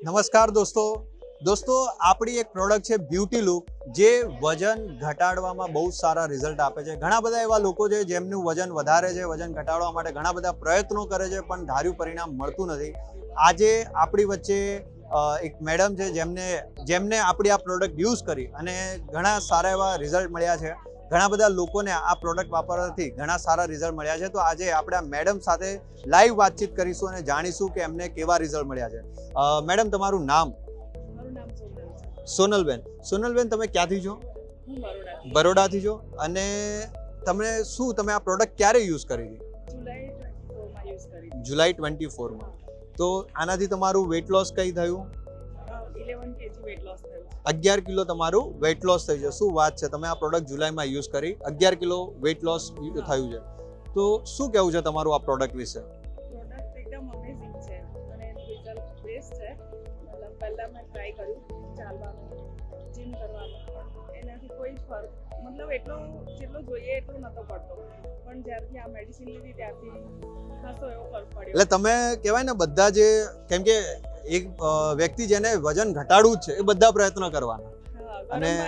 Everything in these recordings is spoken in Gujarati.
નમસ્કાર દોસ્તો. દોસ્તો, આપણી એક પ્રોડક્ટ છે બ્યુટી લુક જે વજન ઘટાડવામાં બહુ સારા રિઝલ્ટ આપે છે. ઘણા બધા એવા લોકો છે જેમનું વજન વધારે છે, વજન ઘટાડવા માટે ઘણા બધા પ્રયત્નો કરે છે, પણ ધાર્યું પરિણામ મળતું નથી. આજે આપણી વચ્ચે એક મેડમ છે જેમને જેમને આપણી આ પ્રોડક્ટ યુઝ કરી અને ઘણા સારા એવા રિઝલ્ટ મળ્યા છે. ઘણા બધા લોકોને આ પ્રોડક્ટ વાપરવાથી ઘણા સારા રિઝલ્ટ મળ્યા છે. તો આજે આપણે આ મેડમ સાથે લાઈવ વાતચીત કરીશું અને જાણીશું કે એમને કેવા રિઝલ્ટ મળ્યા છે. મેડમ તમારું નામ? સોનલબેન સોનલબેન. તમે ક્યાંથી છો? બરોડાથી. છો. અને તમે શું તમે આ પ્રોડક્ટ ક્યારે યુઝ કરી હતી? જુલાઈ ટ્વેન્ટી ફોરમાં જુલાઈ ટ્વેન્ટી ફોરમાં. તો આનાથી તમારું વેટ લોસ કઈ થયું? અગિયાર કિલો તમારું વેટ લોસ થઈ છે શું વાત છે? તમે આ પ્રોડક્ટ જુલાઈમાં યુઝ કરી. અગિયાર કિલો વેટ લોસ થયું છે. તો શું કહેવું છે તમારું આ પ્રોડક્ટ વિશે? મતલબ જેટલો જોઈએ પડતો. પણ જ્યારથી આ મેડિસિન લીધી ત્યારથી ખાસો એવો ફરક પડ્યો. એટલે તમે કહેવાય ને બધા જે કેમ કે એક વ્યક્તિ જેને વજન ઘટાડવું જ છે એ બધા પ્રયત્ન કરવાના. અને-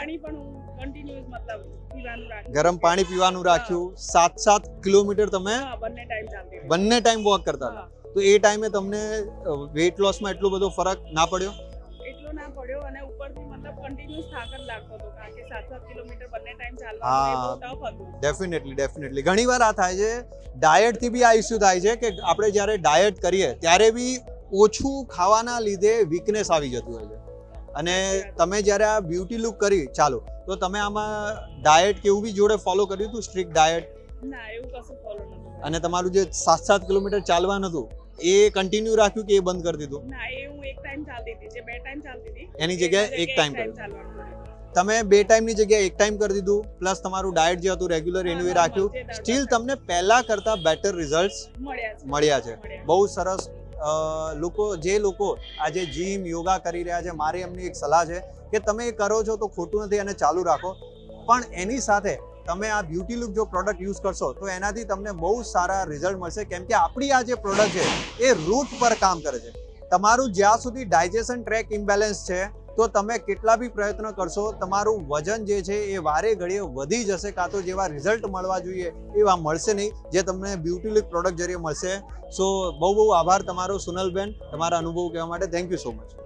ગરમ પાણી પીવાનું રાખ્યું. સાત સાત કિલોમીટર તમે બંને ટાઈમ વોક કરતા હતા. તો એ ટાઈમે તમને વેટ લોસમાં એટલો બધો ફરક ના પડ્યો? એટલો ના પડ્યો અને ઉપરથી મતલબ કન્ટિન્યુઅસ થાક જ લાગતો હતો કારણ કે સાત સાત કિલોમીટર બંને ટાઈમ ચાલવાનું હા. ટફ હતું. ડેફિનેટલી ડેફિનેટલી ઘણીવાર આ થાય છે ડાયટથી બી આ ઇસ્યુ થાય છે કે આપણે જ્યારે ડાયટ કરીએ ત્યારે બી ઓછું ખાવાના લીધે વીકનેસ આવી જતી હોય છે. અને તમે જ્યારે આ બ્યુટી લુક કરી ચાલો તો તમે આમાં ડાયટ કે એવું બી જોડે ફોલો કર્યું હતું? Strict diet. અને તમારું જે સાત સાત કિલોમીટર ચાલવાનું હતું એ કન્ટિન્યુ રાખ્યું કે એ બંધ કરી દીધું? ના એ હું એક ટાઈમ ચાલતી હતી જે બે ટાઈમ ચાલતી હતી એની જગ્યાએ એક ટાઈમ કર્યું. તમે બે ટાઈમની જગ્યાએ એક ટાઈમ કરી દીધું પ્લસ તમારું ડાયટ જે હતું રેગ્યુલર એનું એ રાખ્યું. સ્ટીલ તમને પહેલા કરતા બેટર રિઝલ્ટ મળ્યા છે. બહુ સરસ લોકો, જે લોકો આજે જીમ યોગા કરી રહ્યા છે, મારી એમની એક સલાહ છે કે તમે એ કરો છો તો ખોટું નથી અને ચાલુ રાખો. પણ એની સાથે તમે આ બ્યુટી લુક જો પ્રોડક્ટ યુઝ કરશો તો એનાથી તમને બહુ સારા રિઝલ્ટ મળશે. કેમ કે આપણી આ જે પ્રોડક્ટ છે એ રૂટ પર કામ કરે છે. તમારું જ્યાં સુધી ડાયજેશન ટ્રેક ઇમ્બેલેન્સ છે તો તમે કેટલા બી પ્રયત્ન કરશો, તમારું વજન જે છે એ વારે ઘડીએ વધી જશે, કાં તો જેવા રિઝલ્ટ મળવા જોઈએ એવા મળશે નહીં, જે તમને બ્યુટીલુક પ્રોડક્ટ જરીએ મળશે. સો બહુ બહુ આભાર તમારો, સુનલબેન. તમારા અનુભવ કહેવા માટે થેન્ક યુ સો મચ